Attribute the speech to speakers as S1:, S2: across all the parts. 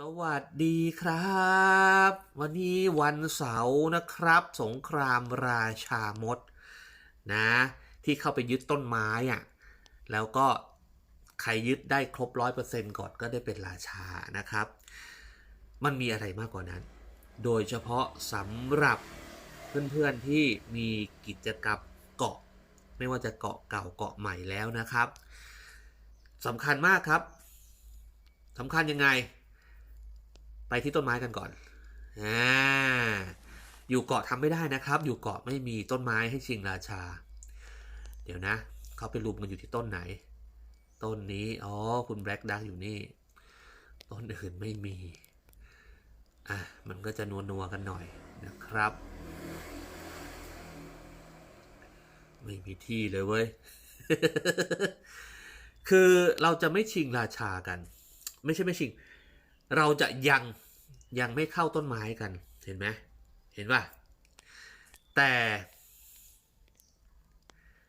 S1: สวัสดีครับ วันนี้วันเสาร์นะครับ สงครามราชามดนะ ที่เข้าไปยึดต้นไม้อะแล้วก็ใครยึดได้ครบร้อยเปอร์เซ็นต์ก่อนก็ได้เป็นราชานะครับ มันมีอะไรมากกว่านั้น โดยเฉพาะสำหรับเพื่อนๆที่มีกิจกรรมเกาะ ไม่ว่าจะเกาะเก่าเกาะใหม่แล้วนะครับสำคัญมากครับสำคัญยังไง ไปที่ต้นไม้กันก่อนอ่าอยู่เกาะทำไม่ได้นะครับ อยู่เกาะไม่มีต้นไม้ให้ชิงราชา เดี๋ยวนะเขาไปรุมกันอยู่ที่ต้นไหน ต้นนี้ อ๋อ คุณแบล็กดักอยู่นี่ ต้นอื่นไม่มี อะ มันก็จะนัวนัวกันหน่อยนะครับ ไม่มีที่เลยเว้ย คือเราจะไม่ชิงราชากัน ไม่ใช่ไม่ชิง เราจะยัง ยังไม่เข้าต้นไม้กันเห็นไหมเห็นป่ะ แต่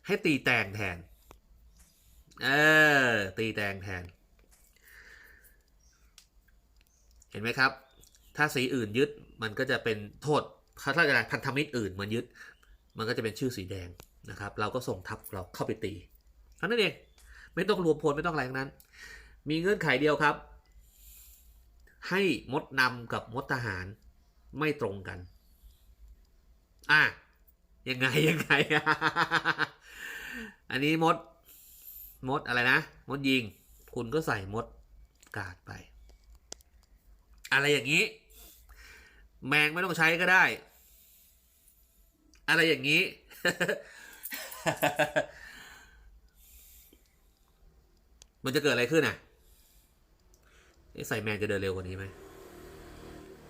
S1: ให้ตีแตงแทน เออ ตีแตงแทน เห็นไหมครับ ถ้าสีอื่นยึดมันก็จะเป็นโทษถ้าถ้าอะไรพันธมิตรอื่นมันยึด มันก็จะเป็นชื่อสีแดงนะครับ เราก็ส่งทัพเราเข้าไปตีเท่านั้นเองไม่ต้องรวมพลไม่ต้องอะไรทั้งนั้น มีเงื่อนไขเดียวครับ ให้มดนำกับมดทหารไม่ตรงกัน อะ ยังไงยังไง อันนี้มด มดอะไรนะ มดยิง คุณก็ใส่มดกาดไป อะไรอย่างนี้ แมงไม่ต้องใช้ก็ได้ อะไรอย่างนี้ มันจะเกิดอะไรขึ้นอะ เอ๊ะใส่แมนจะเดินเร็วกว่านี้ไหม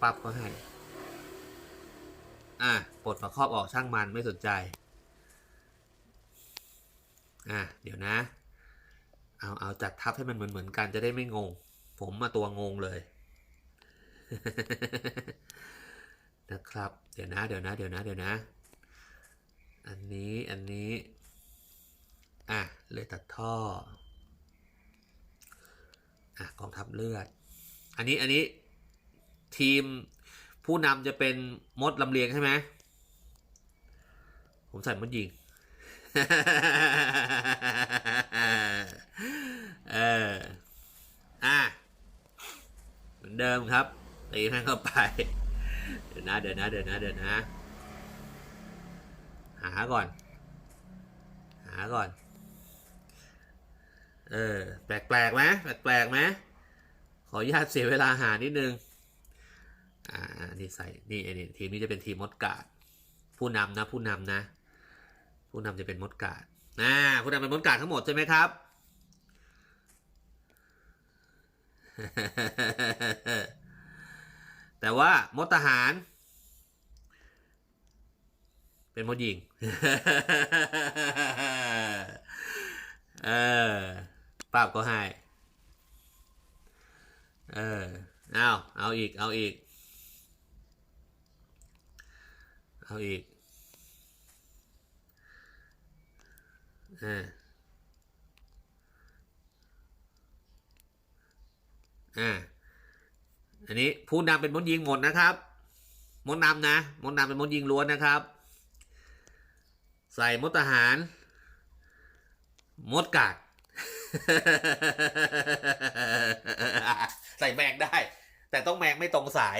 S1: ปั๊บก็ให้ อะปลดฝาครอบออกช่างมันไม่สนใจ อะเดี๋ยวนะ เอาเอาจัดทับให้มันเหมือนเหมือนกันจะได้ไม่งง ผมมาตัวงงเลย นะครับ เดี๋ยวนะ เดี๋ยวนะ เดี๋ยวนะ เดี๋ยวนะ อันนี้ อันนี้ อะ เลยตัดท่อ อะกองทัพเลือด อันนี้อันนี้ทีมผู้นำจะเป็นมดลำเลียงใช่ไหมผมใส่มดยิง เออ อะ เหมือนเดิมครับตีมันเข้าไป เดี๋ยวนะเดี๋ยวนะเดี๋ยวนะเดี๋ยวนะ หาก่อน หาก่อน เออ แปลกๆไหมแปลกๆไหมขออนุญาตเสียเวลาหานิดนึง อ่า นี่ใส่ นี่ไอ้นี่ทีมนี้จะเป็นทีมมดกาด ผู้นำนะ ผู้นำนะ ผู้นำจะเป็นมดกาดนะผู้นำเป็นมดกาดทั้งหมดใช่ไหมครับ แต่ว่ามดทหาร เป็นมดยิง เออ ปราบก็ให้ เออ เอาเอาอีก เอาอีก เอาอีกอ่าอ่า อันนี้ผู้นำเป็นมดยิงหมดนะครับ มดนำนะ มดนำเป็นมดยิงล้วนนะครับ ใส่มดทหาร มดกาด ใส่แมงได้ แต่ต้องแมงไม่ตรงสาย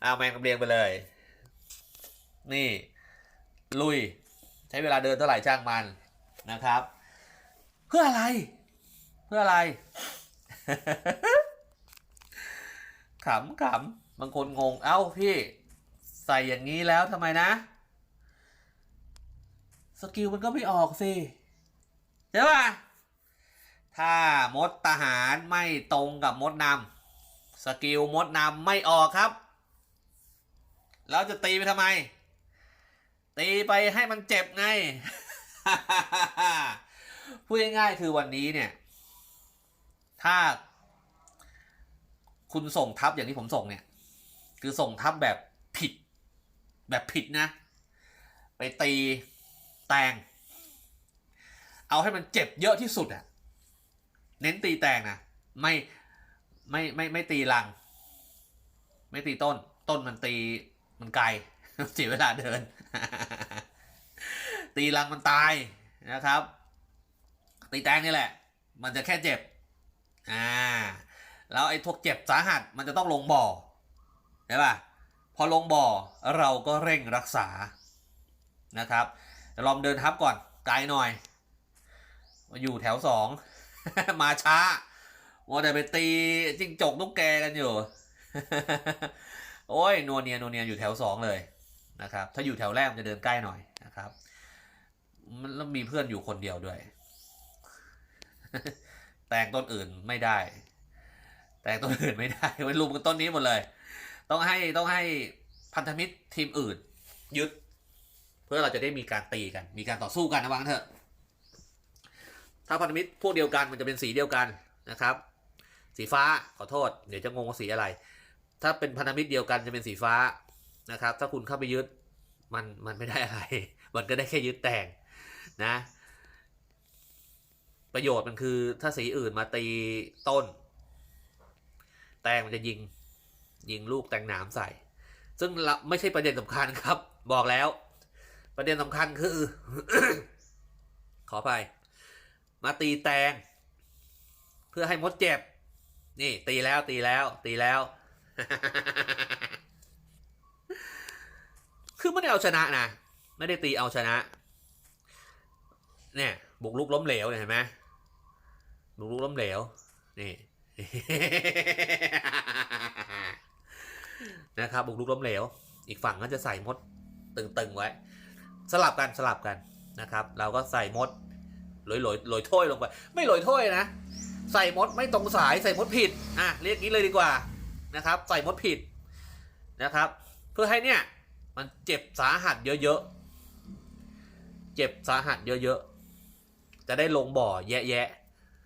S1: เอาแมงกำเรียงไปเลย นี่ ลุย ใช้เวลาเดินเท่าไหร่จ้างมันนะครับ เพื่ออะไร เพื่ออะไรขำขำบางคนงง เอ้าพี่ ใส่อย่างนี้แล้วทำไมนะ สกิลมันก็ไม่ออกสิ ใช่ป่ะถ้ามดทหารไม่ตรงกับมดนำสกิลมดนำไม่ออกครับ แล้วจะตีไปทำไม ตีไปให้มันเจ็บไง พูดง่ายๆคือวันนี้เนี่ย ถ้า คุณส่งทัพอย่างที่ผมส่งเนี่ย คือส่งทัพแบบผิด แบบผิดนะ ไปตีแตง เอาให้มันเจ็บเยอะที่สุดอะเน้นตีแตงนะไม่ไม่ไม่ไม่ตีรัง ไม่ตีต้น ต้นมันตีมันไกลเสียเวลาเดิน ตีรังมันตายนะครับ ตีแตงนี่แหละ มันจะแค่เจ็บอ่าแล้วไอ้พวกเจ็บสาหัสมันจะต้องลงบ่อใช่ป่ะพอลงบ่อเราก็เร่งรักษานะครับลองเดินทับก่อนไกลหน่อย อยู่แถวสอง มาช้ามัวแต่ไปตีจิ้งจกตุ๊กแกกันอยู่ โอ้ยนัวเนียนัวเนียอยู่แถวสองเลยนะครับ ถ้าอยู่แถวแรกมันจะเดินใกล้หน่อยนะครับมันแล้วมีเพื่อนอยู่คนเดียวด้วย แต่งต้นอื่นไม่ได้ แต่งต้นอื่นไม่ได้ไว้รุมกันต้นนี้หมดเลย ต้องให้ต้องให้พันธมิตรทีมอื่น ยึด เพื่อเราจะได้มีการตีกัน มีการต่อสู้กันนะวังเถอะ ถ้าพันธมิตรพวกเดียวกันมันจะเป็นสีเดียวกันนะครับ สีฟ้าขอโทษ เดี๋ยวจะงงว่าสีอะไร ถ้าเป็นพันธมิตรเดียวกันจะเป็นสีฟ้านะครับ ถ้าคุณเข้าไปยึดมันมันไม่ได้อะไร มันก็ได้แค่ยึดแต่งนะ ประโยชน์มันคือถ้าสีอื่นมาตีต้น แตงมันจะยิงยิงลูกแตงหนามใส่ ซึ่งเราไม่ใช่ประเด็นสำคัญครับ บอกแล้ว ประเด็นสำคัญคือ ขอไป มาตีแตง เพื่อให้มดเจ็บ นี่ตีแล้วตีแล้วตีแล้ว คือไม่ได้เอาชนะนะ ไม่ได้ตีเอาชนะ เนี่ยบุกลุกล้มเหลวเนี่ยเห็นไหมบุกลุกล้มเหลว นี่นะครับบุกลุกล้มเหลว อีกฝั่งก็จะใส่มดตึงๆไว้ สลับกันสลับกันนะครับ เราก็ใส่มด โรยโรยโรยถ้วยลงไป ไม่โรยถ้วยนะ ใส่มดไม่ตรงสายใส่มดผิดอะเรียกงี้เลยดีกว่านะครับ ใส่มดผิดนะครับ เพื่อให้เนี่ยมันเจ็บสาหัสเยอะๆ เจ็บสาหัสเยอะๆ จะได้ลงบ่อแยะ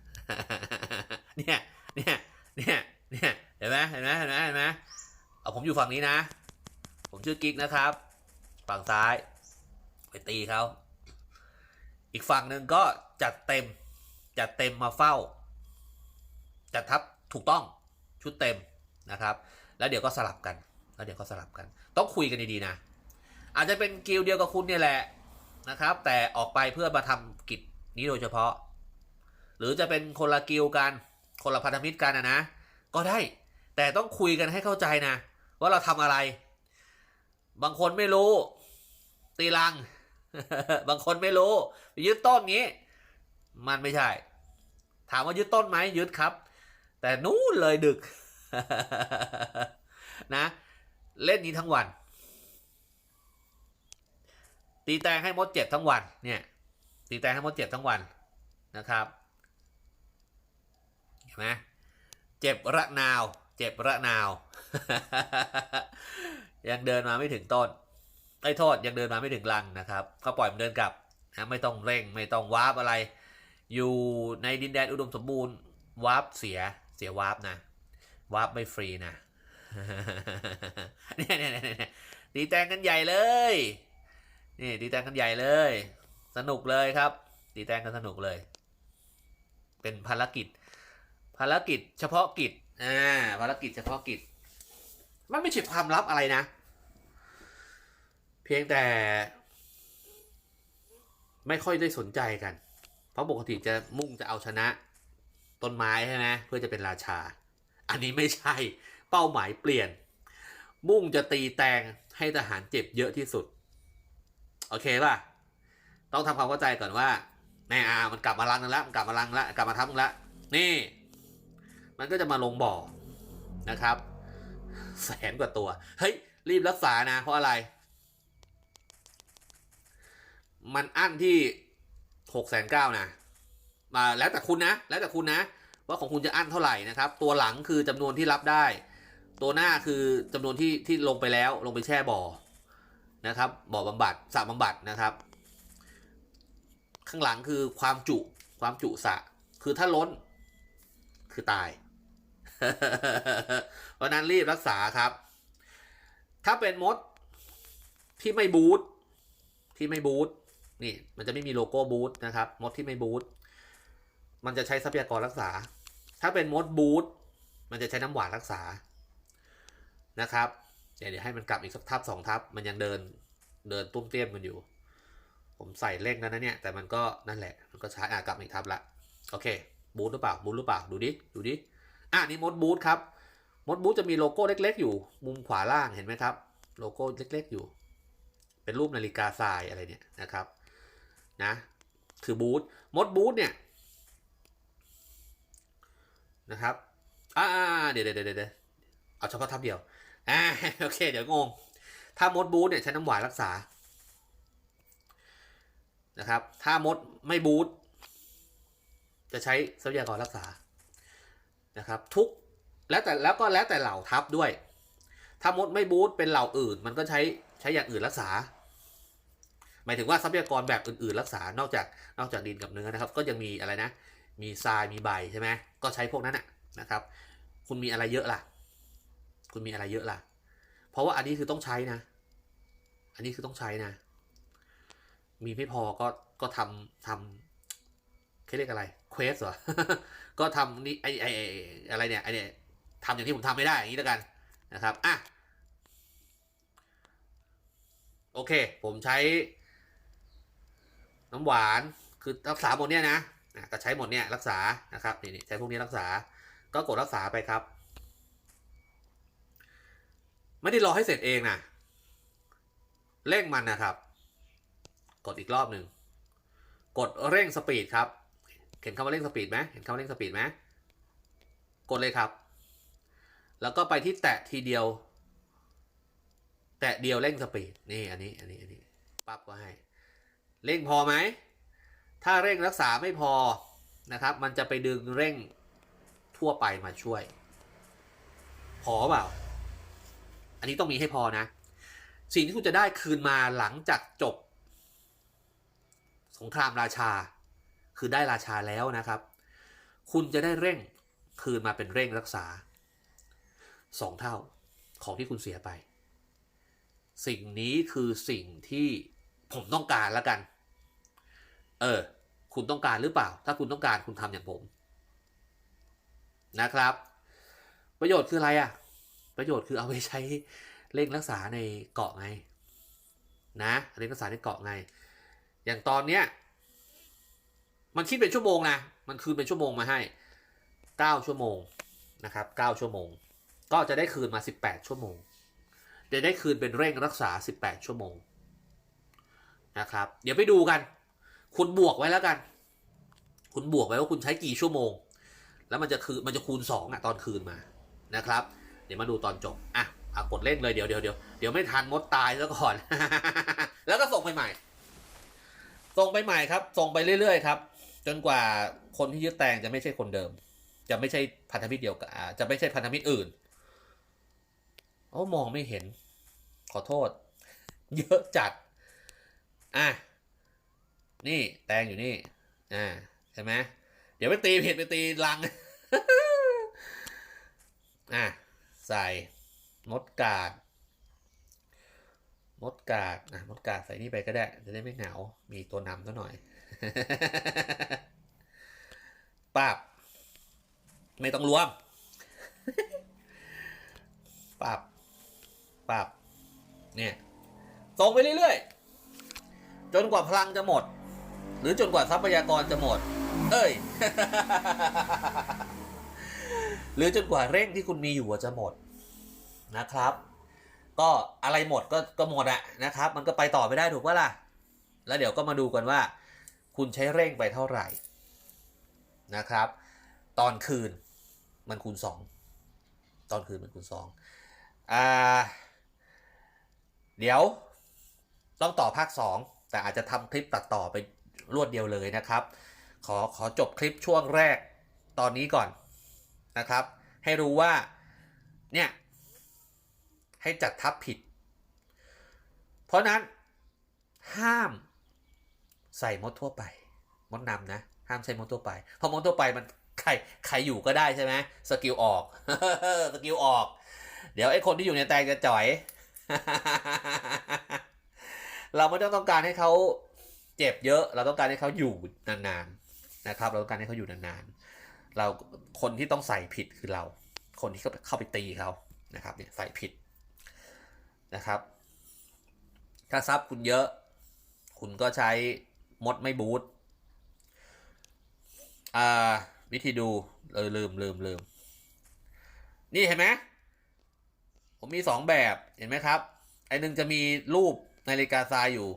S1: ๆเนี่ยเนี่ยเนี่ยเนี่ยเห็นไหมเห็นไหมเห็นไหมเห็นไหมเอาผมอยู่ฝั่งนี้นะ ผมชื่อกิ๊กนะครับ ฝั่งซ้าย ไปตีเขา อีกฝั่งหนึ่งก็จัดเต็ม จัดเต็มมาเฝ้า จัดทัพถูกต้องชุดเต็มนะครับ แล้วเดี๋ยวก็สลับกัน แล้วเดี๋ยวก็สลับกัน ต้องคุยกันดีๆนะ อาจจะเป็นกิลเดียวกับคุณเนี่ยแหละนะครับ แต่ออกไปเพื่อมาทำกิจนี้โดยเฉพาะ หรือจะเป็นคนละกิลกัน คนละพันธมิตรกันนะนะ ก็ได้ แต่ต้องคุยกันให้เข้าใจนะ ว่าเราทำอะไร บางคนไม่รู้ ตีลัง บางคนไม่รู้ไปยึดต้นงี้ มันไม่ใช่ ถามว่ายึดต้นไหมยึดครับ แต่นู้นเลยดึกนะ เล่นนี้ทั้งวัน ตีแตงให้มดเจ็บทั้งวันเนี่ย ตีแตงให้มดเจ็บทั้งวันนะครับเห็นไหมเจ็บระนาว เจ็บระนาว ยังเดินมาไม่ถึงต้น ไอ้โทษยังเดินมาไม่ถึงรังนะครับ ก็ปล่อยมันเดินกลับนะไม่ต้องเร่งไม่ต้องวาร์ปอะไร อยู่ในดินแดนอุดมสมบูรณ์วาร์ปเสียเสียวาร์ปนะวาร์ปไม่ฟรีนะเนี่ยเนี่ยเนี่ยตีแตงกันใหญ่เลยนี่ตีแตงกันใหญ่เลย สนุกเลยครับ ตีแตงกันสนุกเลย เป็นภารกิจ ภารกิจเฉพาะกิจอ่าภารกิจเฉพาะกิจ มันไม่ใช่ความลับอะไรนะ เพียงแต่ ไม่ค่อยได้สนใจกัน เพราะปกติจะมุ่งจะเอาชนะต้นไม้ใช่ไหมเพื่อจะเป็นราชา อันนี้ไม่ใช่เป้าหมายเปลี่ยน มุ่งจะตีแตงให้ทหารเจ็บเยอะที่สุด โอเคป่ะ ต้องทำความเข้าใจก่อนว่าแน่อามันกลับมาลังแล้วมันกลับมาลังแล้วกลับมาทับแล้วนี่ มันก็จะมาลงบ่อนะครับ แสนกว่าตัว เฮ้ย รีบรักษานะ เพราะอะไร มันอั้นที่หกแสนเก้านะมาแล้วแต่คุณนะ แล้วแต่คุณนะ ว่าของคุณจะอั้นเท่าไหร่นะครับ ตัวหลังคือจำนวนที่รับได้ ตัวหน้าคือจำนวนที่ที่ลงไปแล้วลงไปแช่บ่อนะครับ บ่อบำบัดสระบำบัดนะครับ ข้างหลังคือความจุความจุสระคือถ้าล้นคือตาย เพราะนั้นรีบรักษาครับ ถ้าเป็นมดที่ไม่บูทที่ไม่บูท นี่มันจะไม่มีโลโก้บูทนะครับมดที่ไม่บูทมันจะใช้ทรัพยากรรักษา ถ้าเป็นมดบูทมันจะใช้น้ำหวานรักษานะครับเดี๋ยวเดี๋ยวให้มันกลับอีกสักทับสองทับมันยังเดินเดินตุ้มเตี้ยมกันอยู่ ผมใส่เร่งแล้วนะเนี่ย แต่มันก็นั่นแหละ มันก็ช้าอะกลับอีกทับละโอเคบูทหรือเปล่าบูทหรือเปล่าดูดิดูดิอะนี่มดบูทครับมดบูทจะมีโลโก้เล็ก ๆ อยู่ มุมขวาล่างเห็นไหมครับ โลโก้เล็ก ๆ อยู่ เป็นรูปนาฬิกาทรายอะไรเนี่ยนะครับ นะ คือบูทมดบูทเนี่ยนะครับอ่าเดี๋ยวเดี๋ยวเดี๋ยวเดี๋ยวเอาเฉพาะทับเดียวอ่าโอเค เดี๋ยวงง ถ้ามดบูทเนี่ยใช้น้ำหวานรักษานะครับ ถ้ามดไม่บูทจะใช้ทรัพยากรรักษานะครับ ทุกแล้วแต่แล้วก็แล้วแต่เหล่าทับด้วย ถ้ามดไม่บูทเป็นเหล่าอื่น มันก็ใช้ใช้อย่างอื่นรักษา หมายถึงว่าทรัพยากรแบบอื่นๆ รักษานอกจากนอกจากดินกับเนื้อนะครับ ก็ยังมีอะไรนะ มีทรายมีใบใช่ไหมก็ใช้พวกนั้นนะครับ คุณมีอะไรเยอะล่ะ คุณมีอะไรเยอะล่ะ เพราะว่าอันนี้คือต้องใช้นะ อันนี้คือต้องใช้นะ มีไม่พอก็ก็ทำทำเขาเรียกอะไรเควสเหรอก็ทำนี่ไอไอไอ้อะไรเนี่ยไอเนี่ยทำอย่างที่ผมทำไม่ได้อย่างนี้แล้วกันนะครับอะโอเค ผมใช้ น้ำหวานคือรักษาหมดเนี่ยนะอะก็ใช้หมดเนี่ยรักษานะครับนี่ใช้พวกนี้รักษาก็กดรักษาไปครับ ไม่ได้รอให้เสร็จเองนะเร่งมันนะครับ กดอีกรอบหนึ่งกดเร่งสปีดครับเห็นคำว่าเร่งสปีดไหมเห็นคำว่าเร่งสปีดไหมกดเลยครับ แล้วก็ไปที่แตะทีเดียว แตะเดียวเร่งสปีดนี่อันนี้อันนี้อันนี้ปั๊บก็ให้ เร่งพอไหม ถ้าเร่งรักษาไม่พอนะครับ มันจะไปดึงเร่งทั่วไปมาช่วย พอเปล่า อันนี้ต้องมีให้พอนะ สิ่งที่คุณจะได้คืนมาหลังจากจบ สงครามราชา คือได้ราชาแล้วนะครับ คุณจะได้เร่งคืนมาเป็นเร่งรักษาสองเท่าของที่คุณเสียไป สิ่งนี้คือสิ่งที่ผมต้องการแล้วกัน เออ คุณต้องการหรือเปล่า ถ้าคุณต้องการคุณทำอย่างผม นะครับ ประโยชน์คืออะไรอะ่ะ ประโยชน์คือเอาไปใช้เร่งรักษาในเกาะไง นะเร่งรักษาในเกาะไง อย่างตอนเนี้ย มันคิดเป็นชั่วโมงนะมันคืนเป็นชั่วโมงมาให้เก้าชั่วโมงนะครับเก้าชั่วโมง ก็จะได้คืนมาสิบแปดชั่วโมงจะได้คืนเป็นเร่งรักษาสิบแปดชั่วโมงนะครับ เดี๋ยวไปดูกัน คุณบวกไว้แล้วกัน คุณบวกไว้ว่าคุณใช้กี่ชั่วโมง แล้วมันจะคือมันจะคูณสองอะตอนคืนมานะครับ เดี๋ยวมาดูตอนจบอะอะกดเล่นเลยเดี๋ยวเดี๋ยวเดี๋ยวเดี๋ยวไม่ทันมดตายซะก่อน แล้วก็ส่งไปใหม่ ส่งไปใหม่ครับ ส่งไปเรื่อยๆครับ จนกว่าคนที่ยึดแตงจะไม่ใช่คนเดิม จะไม่ใช่พันธมิตรเดียวกับอ่าจะไม่ใช่พันธมิตรอื่นโอ้มองไม่เห็น ขอโทษ เยอะจัด อะ นี่แตงอยู่นี่ อ่าใช่ไหมเดี๋ยวไปตีผิดไปตีลัง อะใส่มดกาดมดกาดอะมดกาดใส่นี่ไปก็ได้ จะได้ไม่เหงา มีตัวนำซะหน่อยปับไม่ต้องรวมปับปับเนี่ยส่งไปเรื่อยๆ จนกว่าพลังจะหมด รือจนกว่าทรัพยากรจะหมด เอ้ย หรือจนกว่าเร่งที่คุณมีอยู่จะหมดนะครับ ก็อะไรหมดก็ก็หมดอะนะครับ มันก็ไปต่อไม่ได้ถูกปะล่ะ แล้วเดี๋ยวก็มาดูกันว่า คุณใช้เร่งไปเท่าไหร่นะครับ ตอนคืนมันคูณสองตอนคืนมันคูณสองอ่าเดี๋ยวต้องต่อภาค 2 แต่อาจจะทำคลิปตัดต่อไป รวดเดียวเลยนะครับ ขอขอจบคลิปช่วงแรกตอนนี้ก่อนนะครับ ให้รู้ว่าเนี่ยให้จัดทับผิด เพราะนั้นห้ามใส่มดทั่วไป มดนำนะ ห้ามใช้มดทั่วไป เพราะมดทั่วไปมันใครใครอยู่ก็ได้ใช่ไหมสกิลออกสกิลออก เดี๋ยวไอ้คนที่อยู่ในแตงจะจ่อย เราไม่ต้องต้องการให้เขา เจ็บเยอะ เราต้องการให้เขาอยู่นานๆนะครับ เราต้องการให้เขาอยู่นานๆ เราคนที่ต้องใส่ผิดคือเรา คนที่เข้าไปเข้าไปตีเขานะครับเนี่ยใส่ผิดนะครับ ถ้าซับคุณเยอะ คุณก็ใช้มดไม่บูทอ่าวิธีดูเออลืมลืมลืมนี่เห็นไหมผมมีสองแบบเห็นไหมครับ ไอหนึ่งจะมีรูปนาฬิกาทรายอยู่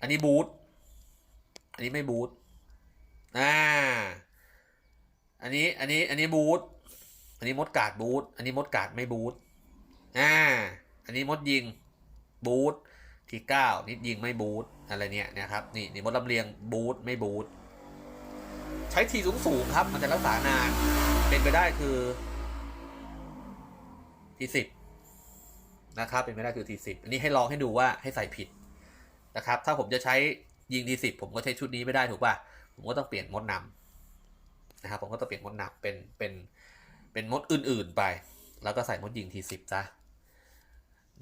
S1: อันนี้บูท อันนี้ไม่บูทอ่า อันนี้ อันนี้ อันนี้บูทอันนี้มดกาดบูทอันนี้มดกาดไม่บูทอ่า อันนี้มดยิงบูทที่เก้านิดยิงไม่บูทอะไรเนี่ยนะครับ นี่นี่มดลำเลียงบูทไม่บูทใช้ทีสูงสูงครับ มันจะรักษานาน เป็นไปได้คือทีสิบนะครับ เป็นไปได้คือทีสิบอันนี้ให้ลองให้ดูว่าให้ใส่ผิดนะครับ ถ้าผมจะใช้ ยิงทีสิบผมก็ใช้ชุดนี้ไม่ได้ถูกป่ะผมก็ต้องเปลี่ยนมดนำนะครับผมก็ต้องเปลี่ยนมดนำเป็นเป็นเป็นมดอื่นๆไป แล้วก็ใส่มดยิงทีสิบซะ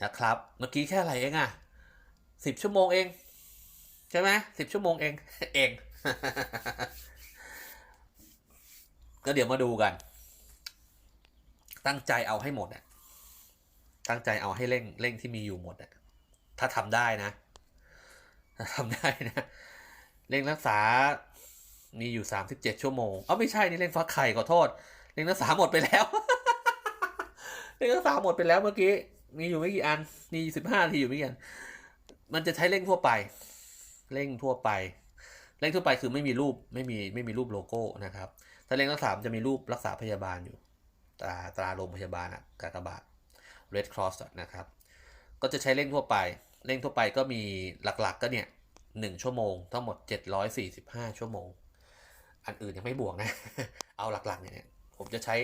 S1: นะครับ เมื่อกี้แค่อะไรเองอะสิบชั่วโมงเอง ใช่ไหมสิบชั่วโมงเองเองก็เดี๋ยวมาดูกัน ตั้งใจเอาให้หมดอะตั้งใจเอาให้เร่งเร่งที่มีอยู่หมดอะถ้าทำได้นะ ทำได้นะ เร่งรักษา มีอยู่สามสิบเจ็ดชั่วโมง เอ้าไม่ใช่นี่เร่งฟักไข่ขอโทษ เร่งรักษาหมดไปแล้ว เร่งรักษาหมดไปแล้วเมื่อกี้ มีอยู่ไม่กี่อัน มีสิบห้าทีอยู่ไม่กี่อัน มันจะใช้เร่งทั่วไป เร่งทั่วไป เร่งทั่วไปคือไม่มีรูป ไม่มีไม่มีรูปโลโก้นะครับ ถ้าเร่งรักษาจะมีรูปรักษาพยาบาลอยู่ ตราตราโรงพยาบาลอะกากบาท Red Cross นะครับ ก็จะใช้เร่งทั่วไป เร่งทั่วไปก็มีหลักๆก็เนี่ยหนึ่งชั่วโมง ทั้งหมด 745 ชั่วโมง อันอื่นยังไม่บวกนะ เอาหลักๆเนี่ยผมจะใช้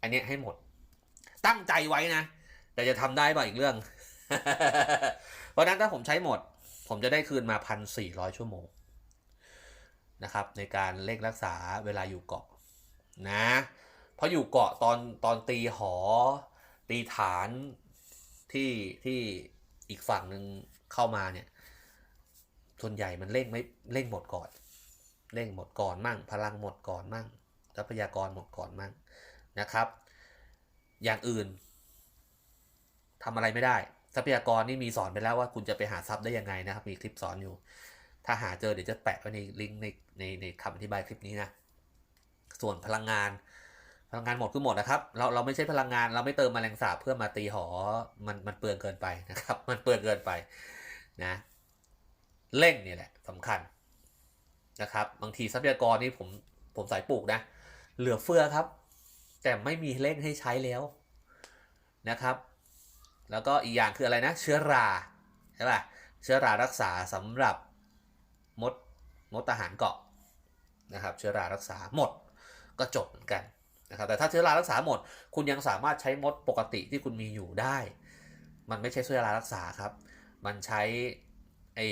S1: อันนี้ให้หมด ตั้งใจไว้นะ แต่จะทำได้ป่ะอีกเรื่อง เพราะฉะนั้นถ้าผมใช้หมด ผมจะได้คืนมา 1,400 ชั่วโมงนะครับในการเร่งรักษาเวลาอยู่เกาะนะเพราะอยู่เกาะตอนตอนตีหอ ตีฐานที่ที่ อีกฝั่งหนึ่งเข้ามาเนี่ยส่วนใหญ่มันเร่งไม่เร่งหมดก่อนเร่งหมดก่อนมั่ง พลังหมดก่อนมั่งทรัพยากรหมดก่อนมั่งนะครับ อย่างอื่นทำอะไรไม่ได้ ทรัพยากรนี่มีสอนไปแล้วว่าคุณจะไปหาทรัพย์ได้ยังไงนะครับ มีคลิปสอนอยู่ ถ้าหาเจอเดี๋ยวจะแปะไว้ในลิงก์ในในในคำอธิบายคลิปนี้นะส่วนพลังงาน พลังงานหมดคือหมดนะครับ เราเราไม่ใช่พลังงานเราไม่เติมแมลงสาบเพื่อมาตีหอ มันมันเปลืองเกินไปนะครับ มันเปลืองเกินไปนะ เร่งนี่แหละสำคัญนะครับ บางทีทรัพยากรนี่ผมผมสายปลูกนะ เหลือเฟือครับ แต่ไม่มีเร่งให้ใช้แล้วนะครับ แล้วก็อีกอย่างคืออะไรนะ เชื้อราใช่ป่ะเชื้อรารักษาสำหรับมดมดทหารเกาะนะครับ เชื้อรารักษาหมดก็จบเหมือนกัน นะครับแต่ถ้าเชื้อรารักษาหมด คุณยังสามารถใช้มดปกติที่คุณมีอยู่ได้ มันไม่ใช่เชื้อรารักษาครับ มันใช้ไอ้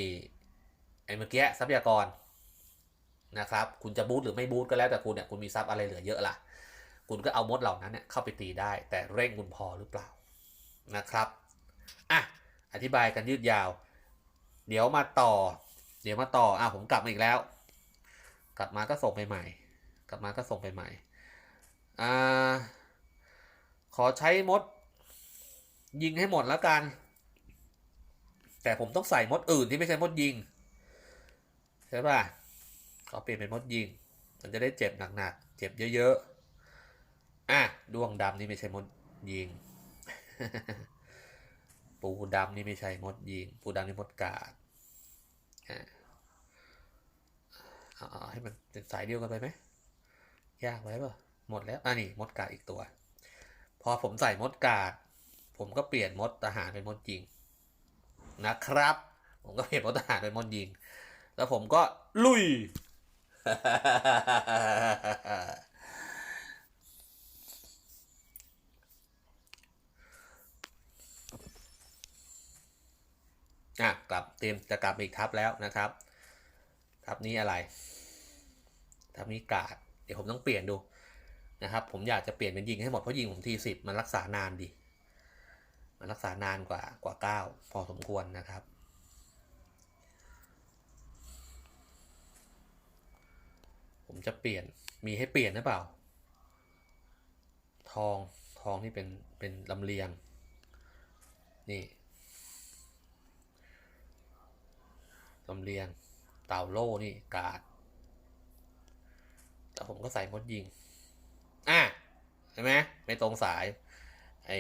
S1: ไอ้เมื่อกี้ทรัพยากรนะครับ คุณจะบูตหรือไม่บูตก็แล้วแต่คุณเนี่ยคุณมีทรัพย์อะไรเหลือเยอะล่ะ คุณก็เอามดเหล่านั้นเนี่ยเข้าไปตีได้ แต่เร่งคุณพอหรือเปล่านะครับอะอธิบายกันยืดยาว เดี๋ยวมาต่อ เดี๋ยวมาต่ออะผมกลับมาอีกแล้ว กลับมาก็ส่งไปใหม่ กลับมาก็ส่งไปใหม่ อ่า ขอใช้มด ยิงให้หมดแล้วกัน แต่ผมต้องใส่มดอื่นที่ไม่ใช่มดยิง ใช่ป่ะขอเปลี่ยนเป็นมดยิง มันจะได้เจ็บหนักๆ เจ็บเยอะๆ อะดวงดำนี่ไม่ใช่มดยิง ปูดำนี่ไม่ใช่มดยิง ปูดำนี่มดกาดอะเอาให้มันเป็นสายเดียวกันไปไหม ยากไว้ป่ะ หมดแล้วอะนี่มดกาดอีกตัว พอผมใส่มดกาด ผมก็เปลี่ยนมดทหารเป็นมดยิงนะครับ ผมก็เปลี่ยนมดทหารเป็นมดยิง แล้วผมก็ลุย อะกลับเตรียมจะกลับอีกทับแล้วนะครับ ทับนี้อะไร ทับนี้กาด เดี๋ยวผมต้องเปลี่ยนดู นะครับผมอยากจะเปลี่ยนเป็นยิงให้หมดเพราะยิงผมทีสิบมันรักษานานดี มันรักษานานกว่ากว่าเก้าพอสมควรนะครับ ผมจะเปลี่ยนมีให้เปลี่ยนหรือเปล่า ทองทองที่เป็นเป็นลำเลียง นี่ลำเลียงเต่าโล่นี่กาดแต่ผมก็ใส่มดยิง อะเห็นไหมไม่ตรงสาย ไอ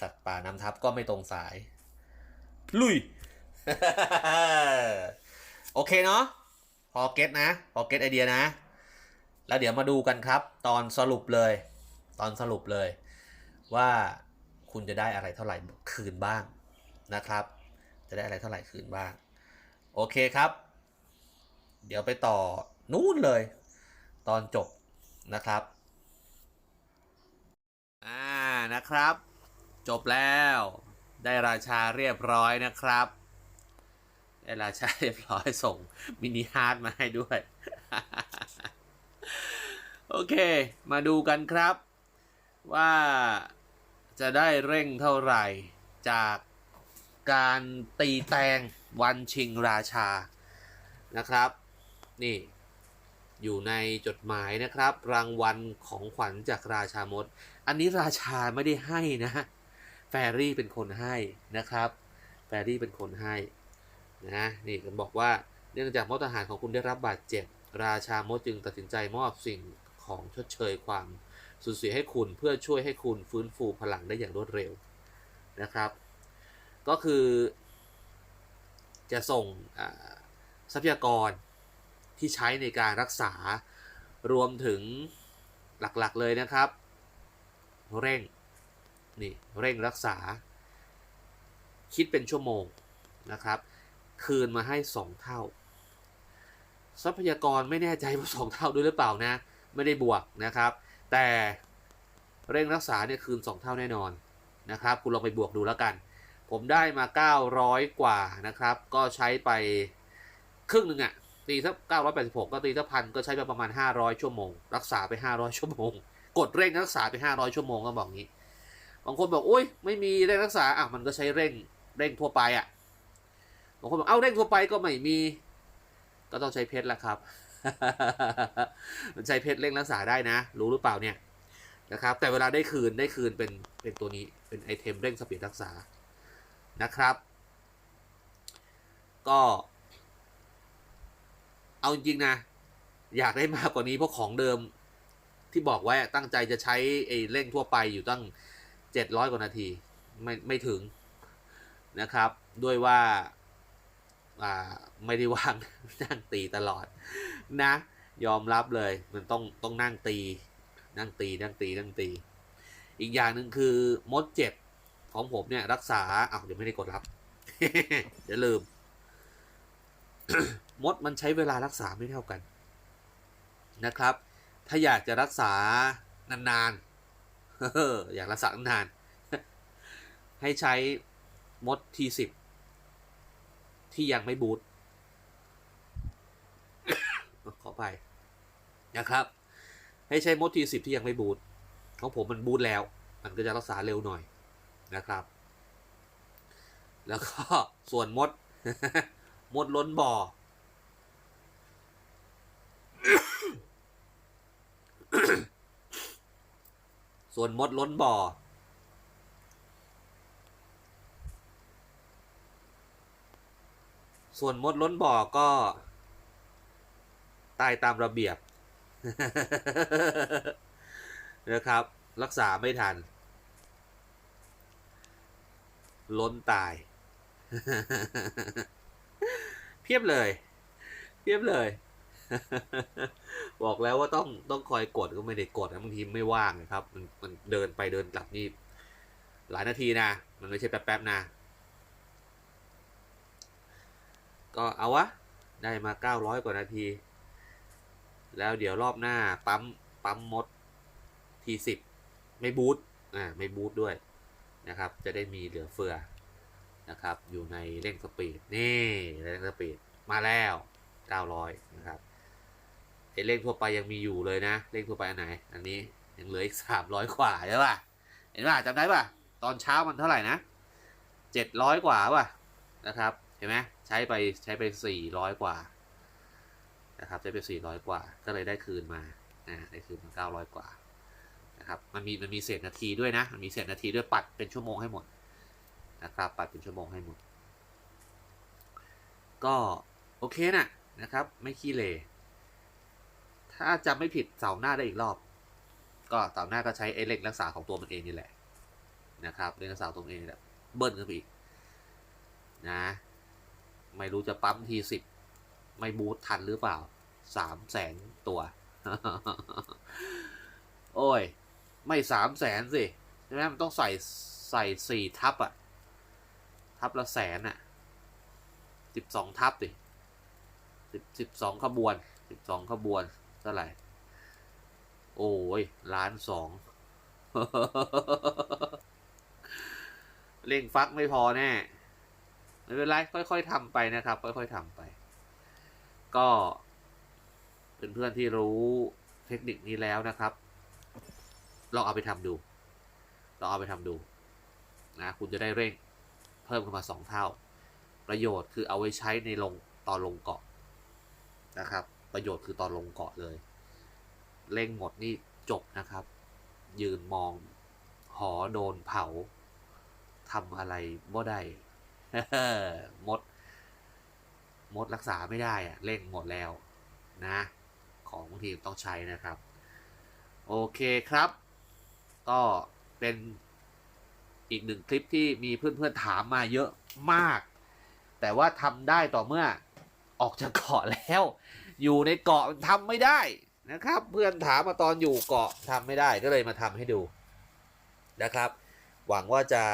S1: สัตว์ป่านำทับก็ไม่ตรงสาย ลุย โอเคเนาะพอเก็ตนะ พอเก็ตไอเดียนะ แล้วเดี๋ยวมาดูกันครับ ตอนสรุปเลย ตอนสรุปเลย ว่าคุณจะได้อะไรเท่าไหร่คืนบ้างนะครับ จะได้อะไรเท่าไหร่คืนบ้าง โอเคครับ เดี๋ยวไปต่อนู่นเลย ตอนจบนะครับ นะครับ จบแล้วได้ราชาเรียบร้อยนะครับ ได้ราชาเรียบร้อยส่งมินิฮาร์ดมาให้ด้วย โอเค มาดูกันครับ ว่าจะได้เร่งเท่าไหร่จากการตีแตงวันชิงราชานะครับ นี่อยู่ในจดหมายนะครับ รางวัลของขวัญจากราชามด อันนี้ราชาไม่ได้ให้นะแฟรี่เป็นคนให้นะครับ แฟรี่เป็นคนให้นะนี่ก็บอกว่าเนื่องจากมดทหารของคุณได้รับบาดเจ็บ ราชามดจึงตัดสินใจมอบสิ่งของชดเชยความสูญเสียให้คุณเพื่อช่วยให้คุณฟื้นฟูพลังได้อย่างรวดเร็วนะครับ ก็คือจะส่งทรัพยากรที่ใช้ในการรักษารวมถึงหลักๆเลยนะครับ เร่งนี่เร่งรักษา คิดเป็นชั่วโมงนะครับ คืนมาให้ 2 เท่า ทรัพยากรไม่แน่ใจว่า2เท่าด้วยหรือเปล่านะ ไม่ได้บวกนะครับ แต่เร่งรักษาเนี่ยคืน 2 เท่าแน่นอนนะครับ คุณลองไปบวกดูแล้วกัน ผมได้มา 900 กว่านะครับ ก็ใช้ไปครึ่งหนึ่งอะตีสัก986 ก็ตีสักพันก็ใช้ไปประมาณ 500 ชั่วโมง รักษาไป 500 ชั่วโมง กดเร่งรักษาไป 500 ชั่วโมงก็บอกงี้ บางคนบอกอุ้ยไม่มีเร่งรักษาอะมันก็ใช้เร่งเร่งทั่วไปอะ บางคนบอกเอ้าเร่งทั่วไปก็ไม่มี ก็ต้องใช้เพชรละครับ มันใช้เพชรเร่งรักษาได้นะ รู้หรือเปล่าเนี่ยนะครับ แต่เวลาได้คืนได้คืนเป็นเป็นตัวนี้เป็นไอเทมเร่งสปีดรักษานะครับ ก็ เอาจริงนะ อยากได้มากกว่านี้เพราะของเดิม ที่บอกไว้ตั้งใจจะใช้ไอ้เร่งทั่วไปอยู่ตั้ง 700 กว่านาที ไม่ไม่ถึงนะครับ ด้วยว่าอ่าไม่ได้ว่างนั่งตีตลอดนะ ยอมรับเลยมันต้องต้องนั่งตี นั่งตีนั่งตีนั่งตี อีกอย่างหนึ่งคือมดเจ็บของผมเนี่ยรักษาอ้าวเดี๋ยวไม่ได้กดรับเดี๋ยวลืม มดมันใช้เวลารักษาไม่เท่ากันนะครับ ถ้าอยากจะรักษานานๆอยากรักษานานให้ใช้มดทีสิบที่ยังไม่บูตขอไปนะครับ ให้ใช้มดทีสิบที่ยังไม่บูตของผมมันบูตแล้ว มันก็จะรักษาเร็วหน่อยนะครับ แล้วก็ส่วนมด มดล้นบ่อ ส่วนมดล้นบ่อ ส่วนมดล้นบ่อก็ ตายตามระเบียบนะครับ รักษาไม่ทัน ล้นตาย เพียบเลย เพียบเลย บอกแล้วว่าต้องต้องคอยกดก็ไม่ได้กดนะบางทีไม่ว่างนะครับ มันมันเดินไปเดินกลับนี่หลายนาทีนะมันไม่ใช่แป๊บๆนะก็เอาวะ ได้มาเก้าร้อยกว่านาที แล้วเดี๋ยวรอบหน้า ปั๊ม ปั๊มมดทีสิบไม่บูทอ่าไม่บูทด้วยนะครับ จะได้มีเหลือเฟือนะครับ อยู่ในเร่งสปีดนี่เร่งสปีดมาแล้ว 900 นะครับ ไอเลขทั่วไปยังมีอยู่เลยนะ เลขทั่วไปอันไหน อันนี้ยังเหลืออีก300กว่าใช่ป่ะ เห็นป่ะจำได้ป่ะ ตอนเช้ามันเท่าไหร่นะ700กว่าป่ะนะครับ เห็นไหมใช้ไปใช้ไป400กว่านะครับใช้ไป400กว่า ก็เลยได้คืนมานะได้คืนมา900กว่านนะครับ มันมีมันมีเศษนาทีด้วยนะ มันมีเศษนาทีด้วยปัดเป็นชั่วโมงให้หมดนะครับ ปัดเป็นชั่วโมงให้หมด ก็โอเคนะนะครับ ไม่ขี้เล ถ้าจำไม่ผิดเสาร์หน้าได้อีกรอบ ก็เสาร์หน้าก็ใช้ไอ้เล็กรักษาของตัวมันเองนี่แหละนะครับเล็กรักษาตัวเองนี่แหละเบิ้ลขึ้นไปอีกนะไม่รู้จะปั๊มทีสิบไม่บูททันหรือเปล่าสามแสนตัว โอ้ย ไม่สามแสนสิใช่ไหมมันต้องใส่ใส่สี่ทับอะทับละแสนอะสิบสองทับดิสิบสิบสองขบวนสิบสองขบวน เท่าไหร่ โอ้ยล้านสองเร่งฟักไม่พอแน่ ไม่เป็นไร ค่อยๆทำไปนะครับ ค่อยๆทำไป ก็เพื่อนๆที่รู้เทคนิคนี้แล้วนะครับ ลองเอาไปทำดู ลองเอาไปทำดู นะ คุณจะได้เร่งเพิ่มขึ้นมาสองเท่า ประโยชน์คือเอาไว้ใช้ในลงตอนลงเกาะนะครับ ประโยชน์คือตอนลงเกาะเลย เร่งหมดนี่จบนะครับ ยืนมองหอโดนเผาทำอะไรบ่ได้มด มดรักษาไม่ได้อะเร่งหมดแล้วนะ ของบางทีต้องใช้นะครับ โอเคครับ ก็เป็นอีกหนึ่งคลิปที่มีเพื่อนๆถามมาเยอะมาก แต่ว่าทำได้ต่อเมื่อออกจากเกาะแล้ว อยู่ในเกาะทำไม่ได้นะครับ เพื่อนถามมาตอนอยู่เกาะทำไม่ได้ก็เลยมาทำให้ดูนะครับ หวังว่าจะ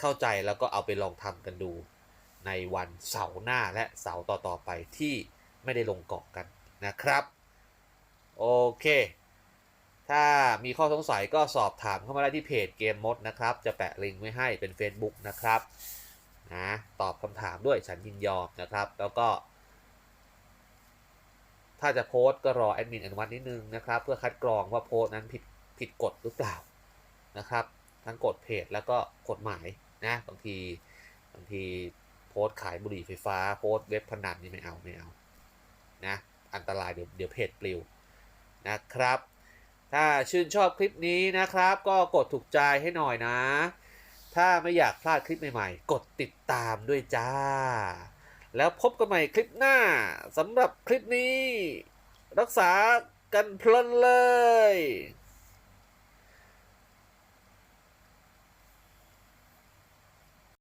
S1: เข้าใจแล้วก็เอาไปลองทำกันดูในวันเสาร์หน้าและเสาร์ต่อๆไปที่ไม่ได้ลงเกาะกันนะครับ โอเค ถ้ามีข้อสงสัยก็สอบถามเข้ามาได้ที่เพจเกมมดนะครับ จะแปะลิงก์ไว้ให้เป็น Facebook นะครับนะตอบคำถามด้วยฉันยินยอมนะครับ แล้วก็ ถ้าจะโพสต์ก็รอแอดมินอนุมัตินิดนึงนะครับ เพื่อคัดกรองว่าโพสต์นั้นผิดผิดกฎหรือเปล่านะครับ ทั้งกฎเพจแล้วก็กฎหมายนะบางทีบางทีโพสต์ขายบุหรี่ไฟฟ้าโพสต์เว็บพนันนี่ไม่เอาไม่เอานะอันตรายเดี๋ยวเดี๋ยวเพจปลิวนะครับ ถ้าชื่นชอบคลิปนี้นะครับ ก็กดถูกใจให้หน่อยนะ ถ้าไม่อยากพลาดคลิปใหม่ๆ กดติดตามด้วยจ้า แล้วพบกันใหม่คลิปหน้าสำหรับคลิปนี้ รักษากันเพลินเลย